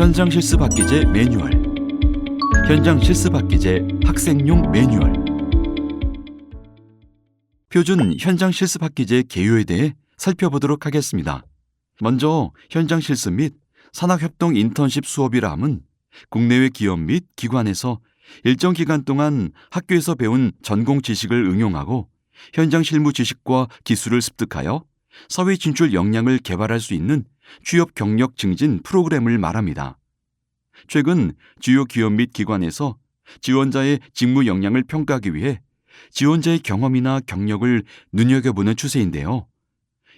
현장 실습 학기제 매뉴얼 현장 실습 학기제 학생용 매뉴얼 표준 현장 실습 학기제 개요에 대해 살펴보도록 하겠습니다. 먼저 현장 실습 및 산학협동 인턴십 수업이라 함은 국내외 기업 및 기관에서 일정 기간 동안 학교에서 배운 전공 지식을 응용하고 현장 실무 지식과 기술을 습득하여 사회 진출 역량을 개발할 수 있는 취업 경력 증진 프로그램을 말합니다. 최근 주요 기업 및 기관에서 지원자의 직무 역량을 평가하기 위해 지원자의 경험이나 경력을 눈여겨보는 추세인데요.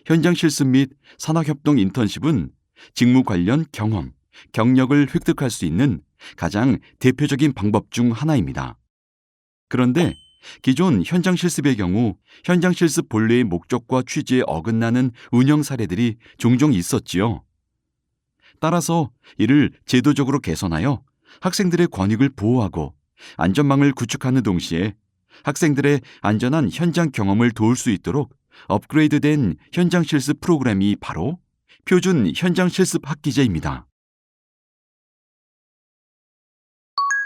현장 실습 및 산학협동 인턴십은 직무 관련 경험, 경력을 획득할 수 있는 가장 대표적인 방법 중 하나입니다. 그런데 기존 현장 실습의 경우 현장 실습 본래의 목적과 취지에 어긋나는 운영 사례들이 종종 있었지요. 따라서 이를 제도적으로 개선하여 학생들의 권익을 보호하고 안전망을 구축하는 동시에 학생들의 안전한 현장 경험을 도울 수 있도록 업그레이드된 현장 실습 프로그램이 바로 표준 현장 실습 학기제입니다.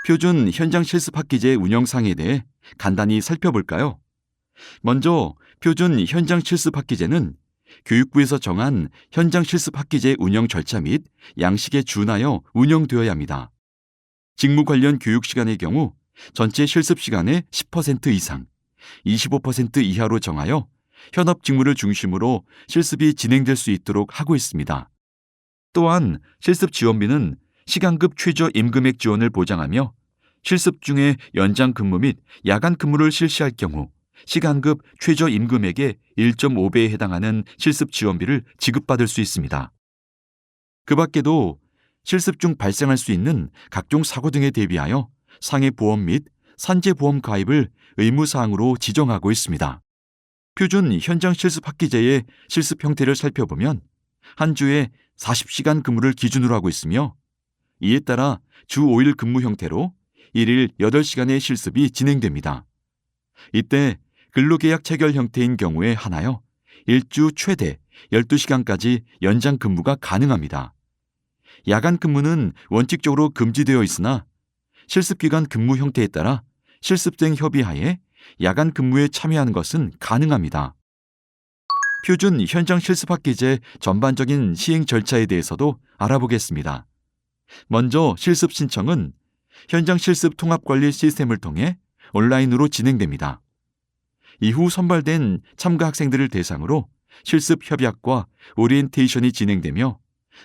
표준 현장 실습 학기제 운영상에 대해 간단히 살펴볼까요? 먼저 표준 현장 실습 학기제는 교육부에서 정한 현장 실습 학기제 운영 절차 및 양식에 준하여 운영되어야 합니다. 직무 관련 교육 시간의 경우 전체 실습 시간의 10% 이상, 25% 이하로 정하여 현업 직무를 중심으로 실습이 진행될 수 있도록 하고 있습니다. 또한 실습 지원비는 시간급 최저 임금액 지원을 보장하며 실습 중에 연장 근무 및 야간 근무를 실시할 경우 시간급 최저 임금액의 1.5배에 해당하는 실습 지원비를 지급받을 수 있습니다. 그 밖에도 실습 중 발생할 수 있는 각종 사고 등에 대비하여 상해 보험 및 산재 보험 가입을 의무 사항으로 지정하고 있습니다. 표준 현장 실습 학기제의 실습 형태를 살펴보면 한 주에 40시간 근무를 기준으로 하고 있으며 이에 따라 주 5일 근무 형태로 1일 8시간의 실습이 진행됩니다. 이때 근로계약 체결 형태인 경우에 하나여 일주 최대 12시간까지 연장 근무가 가능합니다. 야간 근무는 원칙적으로 금지되어 있으나 실습기간 근무 형태에 따라 실습생 협의하에 야간 근무에 참여하는 것은 가능합니다. 표준 현장 실습학기제 전반적인 시행 절차에 대해서도 알아보겠습니다. 먼저 실습 신청은 현장 실습 통합 관리 시스템을 통해 온라인으로 진행됩니다. 이후 선발된 참가 학생들을 대상으로 실습 협약과 오리엔테이션이 진행되며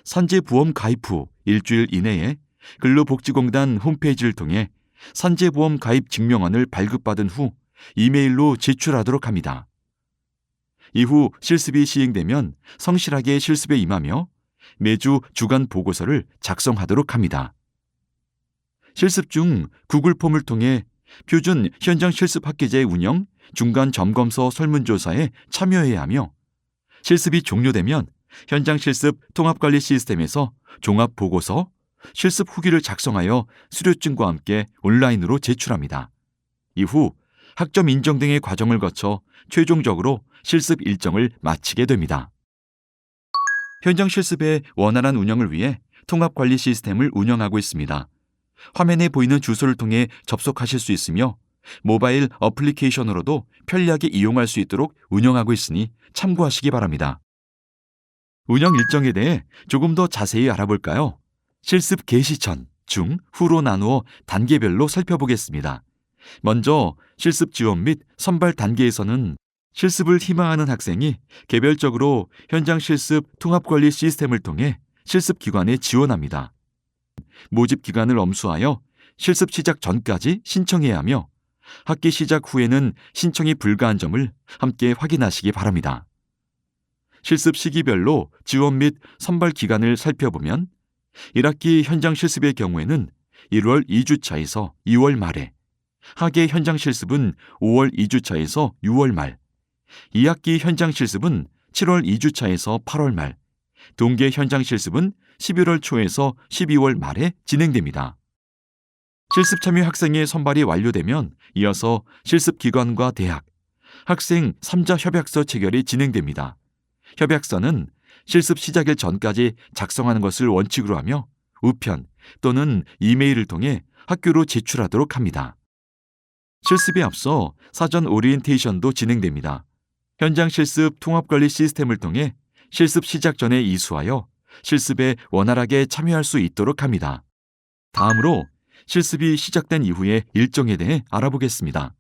산재보험 가입 후 일주일 이내에 근로복지공단 홈페이지를 통해 산재보험 가입 증명안을 발급받은 후 이메일로 제출하도록 합니다. 이후 실습이 시행되면 성실하게 실습에 임하며 매주 주간 보고서를 작성하도록 합니다. 실습 중 구글 폼을 통해 표준 현장 실습 학기제 운영 중간 점검서 설문조사에 참여해야 하며 실습이 종료되면 현장 실습 통합관리 시스템에서 종합 보고서, 실습 후기를 작성하여 수료증과 함께 온라인으로 제출합니다. 이후 학점 인정 등의 과정을 거쳐 최종적으로 실습 일정을 마치게 됩니다. 현장 실습의 원활한 운영을 위해 통합 관리 시스템을 운영하고 있습니다. 화면에 보이는 주소를 통해 접속하실 수 있으며 모바일 어플리케이션으로도 편리하게 이용할 수 있도록 운영하고 있으니 참고하시기 바랍니다. 운영 일정에 대해 조금 더 자세히 알아볼까요? 실습 개시 전, 중, 후로 나누어 단계별로 살펴보겠습니다. 먼저 실습 지원 및 선발 단계에서는 실습을 희망하는 학생이 개별적으로 현장 실습 통합관리 시스템을 통해 실습 기관에 지원합니다. 모집 기간을 엄수하여 실습 시작 전까지 신청해야 하며 학기 시작 후에는 신청이 불가한 점을 함께 확인하시기 바랍니다. 실습 시기별로 지원 및 선발 기간을 살펴보면 1학기 현장 실습의 경우에는 1월 2주차에서 2월 말에, 학예 현장 실습은 5월 2주차에서 6월 말, 2학기 현장 실습은 7월 2주차에서 8월 말, 동계 현장 실습은 11월 초에서 12월 말에 진행됩니다. 실습 참여 학생의 선발이 완료되면 이어서 실습 기관과 대학, 학생 3자 협약서 체결이 진행됩니다. 협약서는 실습 시작일 전까지 작성하는 것을 원칙으로 하며 우편 또는 이메일을 통해 학교로 제출하도록 합니다. 실습에 앞서 사전 오리엔테이션도 진행됩니다. 현장 실습 통합관리 시스템을 통해 실습 시작 전에 이수하여 실습에 원활하게 참여할 수 있도록 합니다. 다음으로 실습이 시작된 이후의 일정에 대해 알아보겠습니다.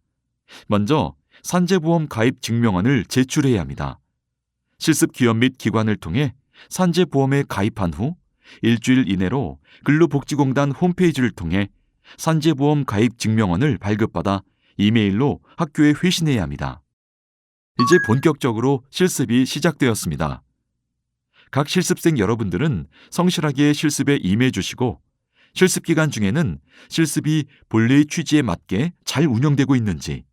먼저 산재보험 가입 증명안을 제출해야 합니다. 실습 기업 및 기관을 통해 산재보험에 가입한 후 일주일 이내로 근로복지공단 홈페이지를 통해 산재보험 가입 증명원을 발급받아 이메일로 학교에 회신해야 합니다. 이제 본격적으로 실습이 시작되었습니다. 각 실습생 여러분들은 성실하게 실습에 임해 주시고 실습 기간 중에는 실습이 본래의 취지에 맞게 잘 운영되고 있는지,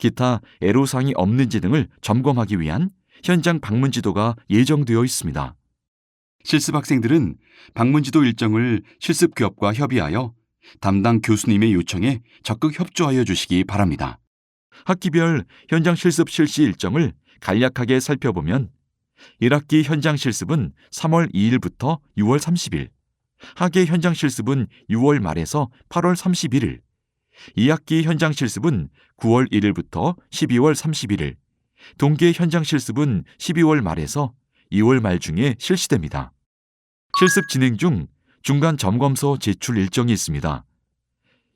기타 애로사항이 없는지 등을 점검하기 위한 현장 방문 지도가 예정되어 있습니다. 실습 학생들은 방문 지도 일정을 실습 기업과 협의하여 담당 교수님의 요청에 적극 협조하여 주시기 바랍니다. 학기별 현장 실습 실시 일정을 간략하게 살펴보면 1학기 현장 실습은 3월 2일부터 6월 30일, 학예 현장 실습은 6월 말에서 8월 31일, 2학기 현장 실습은 9월 1일부터 12월 31일, 동계 현장 실습은 12월 말에서 2월 말 중에 실시됩니다. 실습 진행 중 중간 점검서 제출 일정이 있습니다.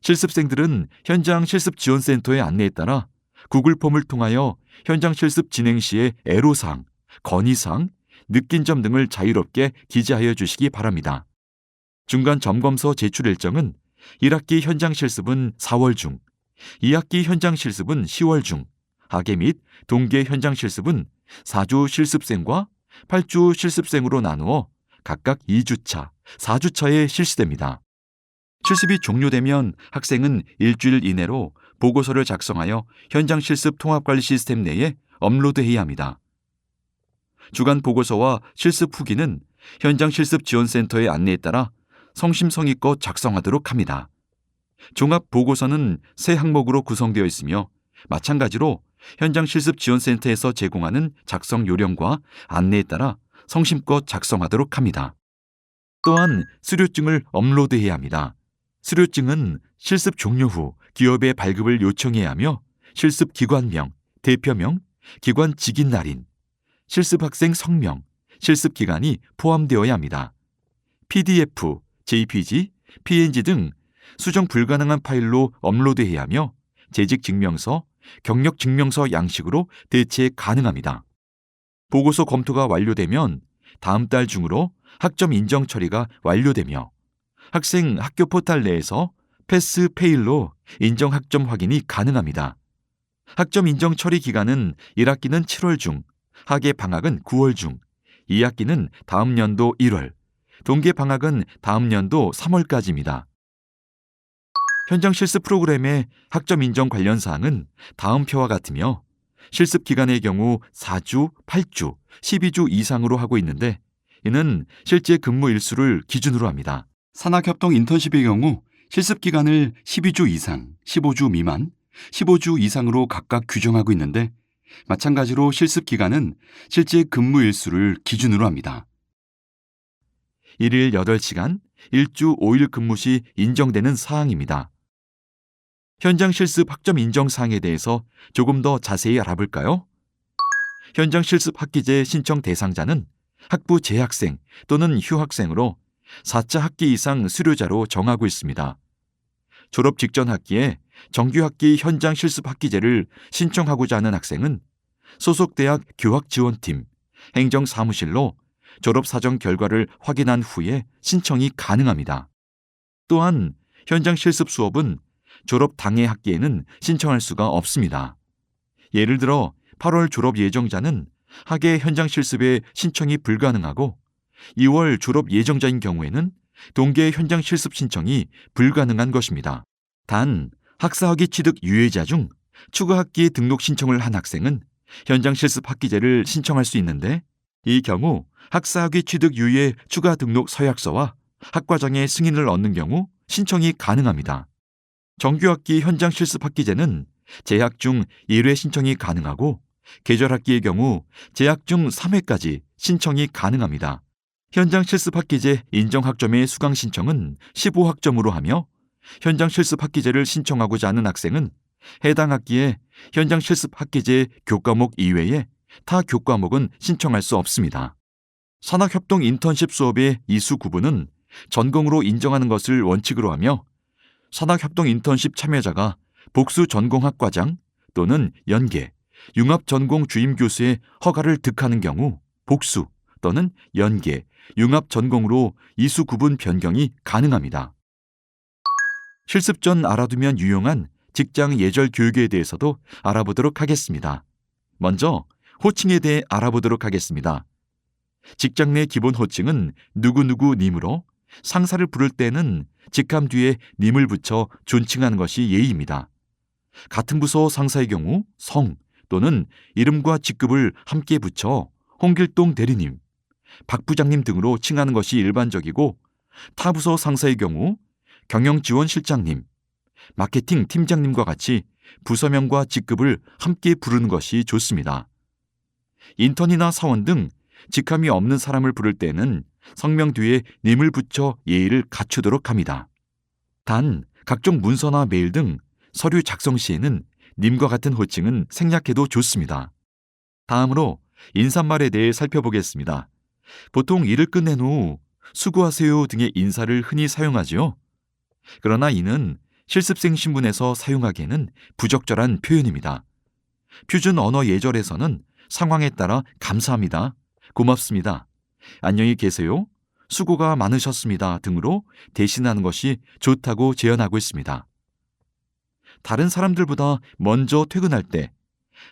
실습생들은 현장 실습 지원센터의 안내에 따라 구글 폼을 통하여 현장 실습 진행 시의 애로사항, 건의사항, 느낀 점 등을 자유롭게 기재하여 주시기 바랍니다. 중간 점검서 제출 일정은 1학기 현장 실습은 4월 중, 2학기 현장 실습은 10월 중, 학예 및 동계 현장 실습은 4주 실습생과 8주 실습생으로 나누어 각각 2주차, 4주차에 실시됩니다. 실습이 종료되면 학생은 일주일 이내로 보고서를 작성하여 현장 실습 통합관리 시스템 내에 업로드해야 합니다. 주간 보고서와 실습 후기는 현장 실습 지원센터의 안내에 따라 성심성의껏 작성하도록 합니다. 종합 보고서는 세 항목으로 구성되어 있으며 마찬가지로 현장 실습 지원센터에서 제공하는 작성 요령과 안내에 따라 성심껏 작성하도록 합니다. 또한 수료증을 업로드해야 합니다. 수료증은 실습 종료 후 기업에 발급을 요청해야 하며 실습 기관명, 대표명, 기관 직인 날인, 실습 학생 성명, 실습 기간이 포함되어야 합니다. PDF, JPG, PNG 등 수정 불가능한 파일로 업로드해야 하며 재직 증명서, 경력 증명서 양식으로 대체 가능합니다. 보고서 검토가 완료되면 다음 달 중으로 학점 인정 처리가 완료되며 학생 학교 포탈 내에서 패스 페일로 인정 학점 확인이 가능합니다. 학점 인정 처리 기간은 1학기는 7월 중, 학예 방학은 9월 중, 2학기는 다음 연도 1월, 동계 방학은 다음 연도 3월까지입니다. 현장 실습 프로그램의 학점 인정 관련 사항은 다음 표와 같으며 실습 기간의 경우 4주, 8주, 12주 이상으로 하고 있는데 이는 실제 근무 일수를 기준으로 합니다. 산학협동 인턴십의 경우 실습 기간을 12주 이상, 15주 미만, 15주 이상으로 각각 규정하고 있는데 마찬가지로 실습 기간은 실제 근무 일수를 기준으로 합니다. 1일 8시간, 1주 5일 근무 시 인정되는 사항입니다. 현장 실습 학점 인정 사항에 대해서 조금 더 자세히 알아볼까요? 현장 실습 학기제 신청 대상자는 학부 재학생 또는 휴학생으로 4차 학기 이상 수료자로 정하고 있습니다. 졸업 직전 학기에 정규 학기 현장 실습 학기제를 신청하고자 하는 학생은 소속 대학 교학 지원팀, 행정사무실로 졸업 사정 결과를 확인한 후에 신청이 가능합니다. 또한 현장 실습 수업은 졸업 당해 학기에는 신청할 수가 없습니다. 예를 들어 8월 졸업 예정자는 학예 현장 실습에 신청이 불가능하고 2월 졸업 예정자인 경우에는 동계 현장 실습 신청이 불가능한 것입니다. 단 학사학위 취득 유예자 중 추가 학기 등록 신청을 한 학생은 현장 실습 학기제를 신청할 수 있는데 이 경우 학사학위 취득 유예 추가 등록 서약서와 학과장의 승인을 얻는 경우 신청이 가능합니다. 정규학기 현장 실습 학기제는 재학 중 1회 신청이 가능하고 계절학기의 경우 재학 중 3회까지 신청이 가능합니다. 현장 실습 학기제 인정 학점의 수강 신청은 15학점으로 하며 현장 실습 학기제를 신청하고자 하는 학생은 해당 학기에 현장 실습 학기제 교과목 이외에 타 교과목은 신청할 수 없습니다. 산학협동 인턴십 수업의 이수 구분은 전공으로 인정하는 것을 원칙으로 하며 산학협동 인턴십 참여자가 복수 전공학 과장 또는 연계, 융합 전공 주임 교수의 허가를 득하는 경우 복수 또는 연계, 융합 전공으로 이수 구분 변경이 가능합니다. 실습 전 알아두면 유용한 직장 예절 교육에 대해서도 알아보도록 하겠습니다. 먼저 호칭에 대해 알아보도록 하겠습니다. 직장 내 기본 호칭은 누구누구님으로 상사를 부를 때는 직함 뒤에 님을 붙여 존칭하는 것이 예의입니다. 같은 부서 상사의 경우 성 또는 이름과 직급을 함께 붙여 홍길동 대리님, 박 부장님 등으로 칭하는 것이 일반적이고 타 부서 상사의 경우 경영지원실장님, 마케팅 팀장님과 같이 부서명과 직급을 함께 부르는 것이 좋습니다. 인턴이나 사원 등 직함이 없는 사람을 부를 때는 성명 뒤에 님을 붙여 예의를 갖추도록 합니다. 단 각종 문서나 메일 등 서류 작성 시에는 님과 같은 호칭은 생략해도 좋습니다. 다음으로 인사말에 대해 살펴보겠습니다. 보통 일을 끝낸 후 수고하세요 등의 인사를 흔히 사용하지요. 그러나 이는 실습생 신분에서 사용하기에는 부적절한 표현입니다. 표준 언어 예절에서는 상황에 따라 감사합니다. 고맙습니다. 안녕히 계세요. 수고가 많으셨습니다. 등으로 대신하는 것이 좋다고 제언하고 있습니다. 다른 사람들보다 먼저 퇴근할 때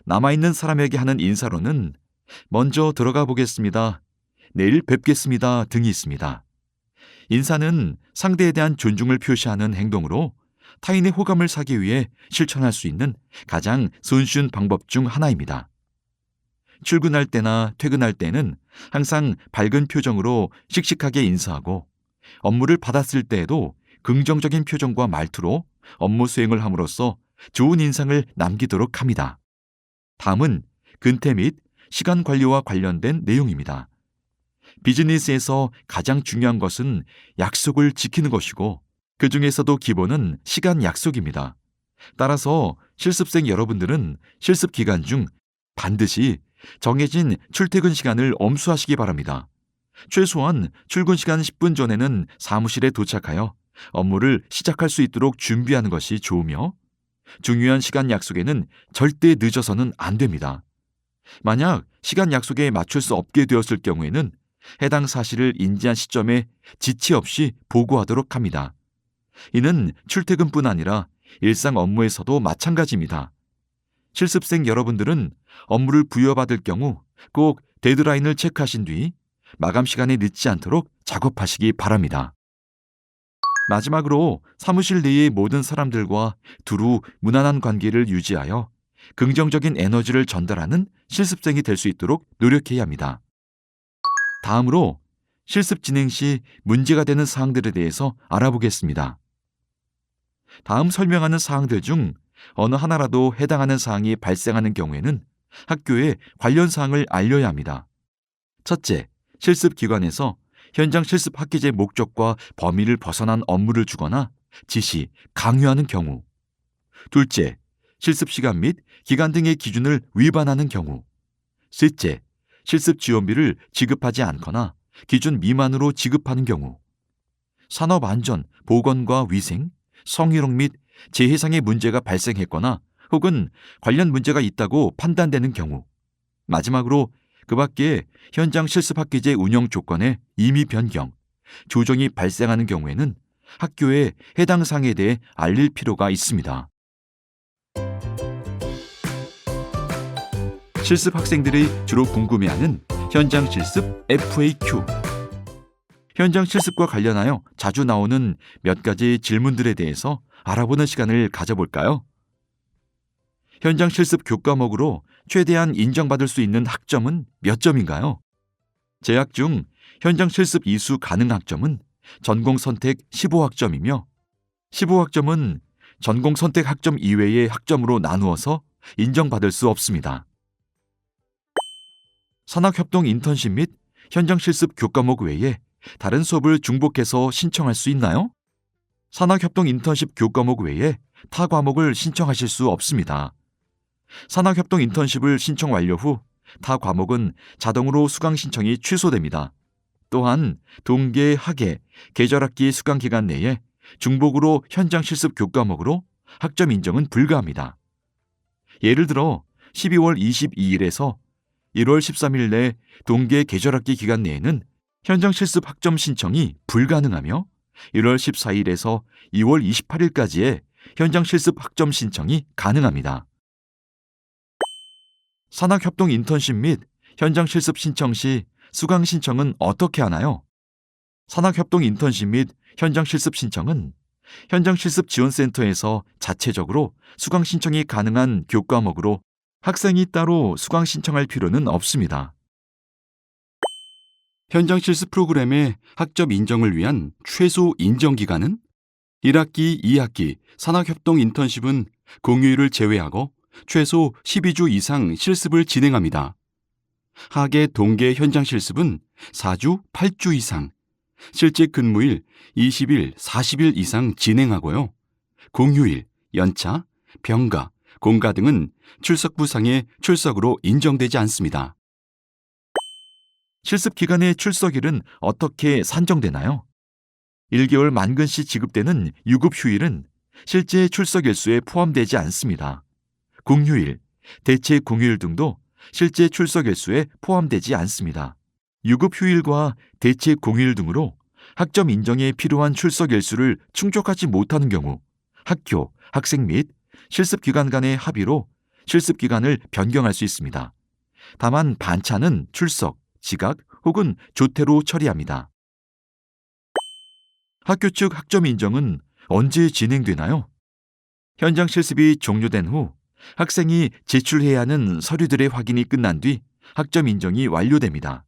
남아있는 사람에게 하는 인사로는 먼저 들어가 보겠습니다. 내일 뵙겠습니다. 등이 있습니다. 인사는 상대에 대한 존중을 표시하는 행동으로 타인의 호감을 사기 위해 실천할 수 있는 가장 손쉬운 방법 중 하나입니다. 출근할 때나 퇴근할 때는 항상 밝은 표정으로 씩씩하게 인사하고 업무를 받았을 때에도 긍정적인 표정과 말투로 업무 수행을 함으로써 좋은 인상을 남기도록 합니다. 다음은 근태 및 시간 관리와 관련된 내용입니다. 비즈니스에서 가장 중요한 것은 약속을 지키는 것이고 그 중에서도 기본은 시간 약속입니다. 따라서 실습생 여러분들은 실습 기간 중 반드시 정해진 출퇴근 시간을 엄수하시기 바랍니다. 최소한 출근 시간 10분 전에는 사무실에 도착하여 업무를 시작할 수 있도록 준비하는 것이 좋으며 중요한 시간 약속에는 절대 늦어서는 안 됩니다. 만약 시간 약속에 맞출 수 없게 되었을 경우에는 해당 사실을 인지한 시점에 지체 없이 보고하도록 합니다. 이는 출퇴근뿐 아니라 일상 업무에서도 마찬가지입니다. 실습생 여러분들은 업무를 부여받을 경우 꼭 데드라인을 체크하신 뒤 마감 시간에 늦지 않도록 작업하시기 바랍니다. 마지막으로 사무실 내의 모든 사람들과 두루 무난한 관계를 유지하여 긍정적인 에너지를 전달하는 실습생이 될 수 있도록 노력해야 합니다. 다음으로 실습 진행 시 문제가 되는 사항들에 대해서 알아보겠습니다. 다음 설명하는 사항들 중 어느 하나라도 해당하는 사항이 발생하는 경우에는 학교에 관련 사항을 알려야 합니다. 첫째, 실습 기관에서 현장 실습 학기제 목적과 범위를 벗어난 업무를 주거나 지시, 강요하는 경우. 둘째, 실습 시간 및 기간 등의 기준을 위반하는 경우. 셋째, 실습 지원비를 지급하지 않거나 기준 미만으로 지급하는 경우. 산업 안전, 보건과 위생, 성희롱 및 재해상의 문제가 발생했거나 혹은 관련 문제가 있다고 판단되는 경우. 마지막으로 그 밖에 현장 실습 학기제 운영 조건의 임의 변경, 조정이 발생하는 경우에는 학교에 해당 사항에 대해 알릴 필요가 있습니다. 실습 학생들이 주로 궁금해하는 현장 실습 FAQ. 현장 실습과 관련하여 자주 나오는 몇 가지 질문들에 대해서 알아보는 시간을 가져볼까요? 현장 실습 교과목으로 최대한 인정받을 수 있는 학점은 몇 점인가요? 재학 중 현장 실습 이수 가능 학점은 전공 선택 15학점이며 15학점은 전공 선택 학점 이외의 학점으로 나누어서 인정받을 수 없습니다. 산학협동 인턴십 및 현장 실습 교과목 외에 다른 수업을 중복해서 신청할 수 있나요? 산학협동 인턴십 교과목 외에 타 과목을 신청하실 수 없습니다. 산학협동 인턴십을 신청 완료 후 타 과목은 자동으로 수강 신청이 취소됩니다. 또한 동계, 학예, 계절학기 수강 기간 내에 중복으로 현장 실습 교과목으로 학점 인정은 불가합니다. 예를 들어 12월 22일에서 1월 13일 내 동계 계절학기 기간 내에는 현장 실습 학점 신청이 불가능하며 1월 14일에서 2월 28일까지의 현장 실습 학점 신청이 가능합니다. 산학협동 인턴십 및 현장 실습 신청 시 수강 신청은 어떻게 하나요? 산학협동 인턴십 및 현장 실습 신청은 현장 실습 지원센터에서 자체적으로 수강 신청이 가능한 교과목으로 학생이 따로 수강 신청할 필요는 없습니다. 현장 실습 프로그램의 학점 인정을 위한 최소 인정 기간은 1학기, 2학기 산학협동 인턴십은 공휴일을 제외하고 최소 12주 이상 실습을 진행합니다. 학예 동계 현장 실습은 4주, 8주 이상, 실제 근무일 20일, 40일 이상 진행하고요. 공휴일, 연차, 병가, 공가 등은 출석 부상의 출석으로 인정되지 않습니다. 실습 기간의 출석일은 어떻게 산정되나요? 1개월 만근시 지급되는 유급 휴일은 실제 출석 일수에 포함되지 않습니다. 공휴일, 대체 공휴일 등도 실제 출석 일수에 포함되지 않습니다. 유급 휴일과 대체 공휴일 등으로 학점 인정에 필요한 출석 일수를 충족하지 못하는 경우 학교, 학생 및 실습 기관 간의 합의로 실습 기간을 변경할 수 있습니다. 다만 반차는 출석, 지각 혹은 조퇴로 처리합니다. 학교 측 학점 인정은 언제 진행되나요? 현장 실습이 종료된 후 학생이 제출해야 하는 서류들의 확인이 끝난 뒤 학점 인정이 완료됩니다.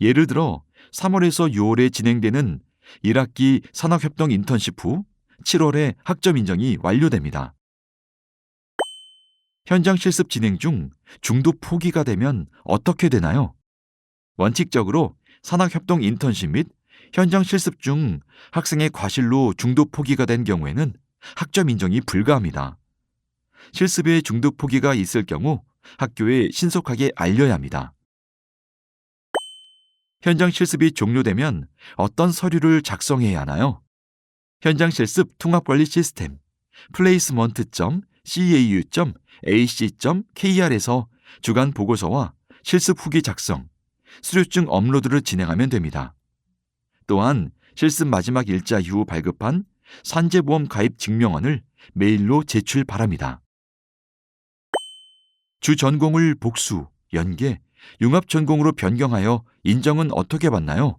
예를 들어 3월에서 6월에 진행되는 1학기 산학협동 인턴십 후 7월에 학점 인정이 완료됩니다. 현장 실습 진행 중 중도 포기가 되면 어떻게 되나요? 원칙적으로 산학협동 인턴십 및 현장 실습 중 학생의 과실로 중도 포기가 된 경우에는 학점 인정이 불가합니다. 실습에 중도 포기가 있을 경우 학교에 신속하게 알려야 합니다. 현장 실습이 종료되면 어떤 서류를 작성해야 하나요? 현장 실습 통합 관리 시스템 placement.cau.ac.kr에서 주간 보고서와 실습 후기 작성, 수료증 업로드를 진행하면 됩니다. 또한 실습 마지막 일자 이후 발급한 산재보험 가입 증명원을 메일로 제출 바랍니다. 주 전공을 복수, 연계, 융합 전공으로 변경하여 인정은 어떻게 받나요?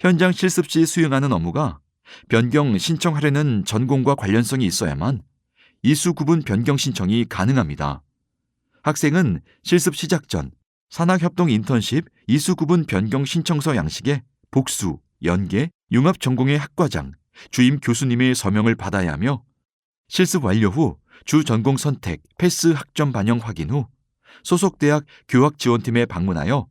현장 실습 시 수행하는 업무가 변경 신청하려는 전공과 관련성이 있어야만 이수 구분 변경 신청이 가능합니다. 학생은 실습 시작 전 산학협동 인턴십 이수 구분 변경 신청서 양식에 복수, 연계, 융합 전공의 학과장, 주임 교수님의 서명을 받아야 하며 실습 완료 후 주 전공 선택, 패스 학점 반영 확인 후 소속 대학 교학 지원팀에 방문하여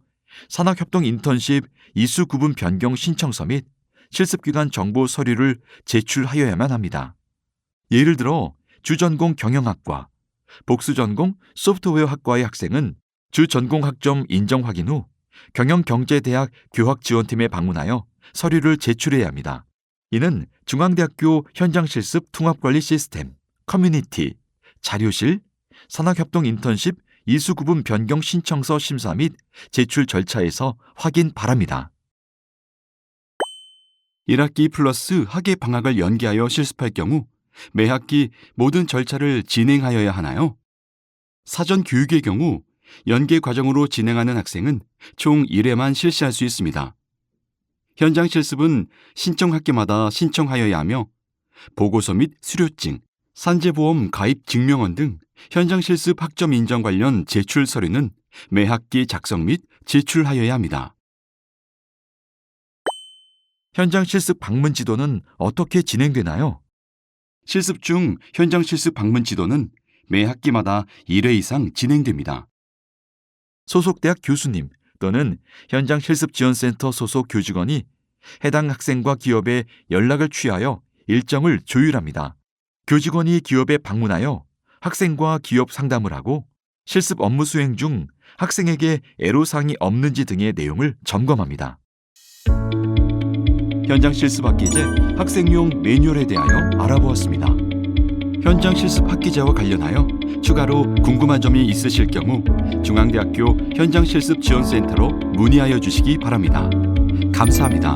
산학협동 인턴십 이수 구분 변경 신청서 및 실습 기간 정보 서류를 제출하여야만 합니다. 예를 들어 주전공 경영학과, 복수전공 소프트웨어학과의 학생은 주전공 학점 인정 확인 후 경영경제대학 교학지원팀에 방문하여 서류를 제출해야 합니다. 이는 중앙대학교 현장실습 통합관리 시스템, 커뮤니티, 자료실, 산학협동 인턴십 이수구분 변경 신청서 심사 및 제출 절차에서 확인 바랍니다. 1학기 플러스 학예 방학을 연기하여 실습할 경우 매 학기 모든 절차를 진행하여야 하나요? 사전 교육의 경우 연계 과정으로 진행하는 학생은 총 1회만 실시할 수 있습니다. 현장 실습은 신청 학기마다 신청하여야 하며 보고서 및 수료증, 산재보험 가입 증명원 등 현장 실습 학점 인정 관련 제출 서류는 매 학기 작성 및 제출하여야 합니다. 현장 실습 방문 지도는 어떻게 진행되나요? 실습 중 현장 실습 방문 지도는 매 학기마다 1회 이상 진행됩니다. 소속 대학 교수님, 또는 현장 실습 지원센터 소속 교직원이 해당 학생과 기업에 연락을 취하여 일정을 조율합니다. 교직원이 기업에 방문하여 학생과 기업 상담을 하고 실습 업무 수행 중 학생에게 애로사항이 없는지 등의 내용을 점검합니다. 현장 실습 학기제 학생용 매뉴얼에 대하여 알아보았습니다. 현장 실습 학기제와 관련하여 추가로 궁금한 점이 있으실 경우 중앙대학교 현장 실습 지원센터로 문의하여 주시기 바랍니다. 감사합니다.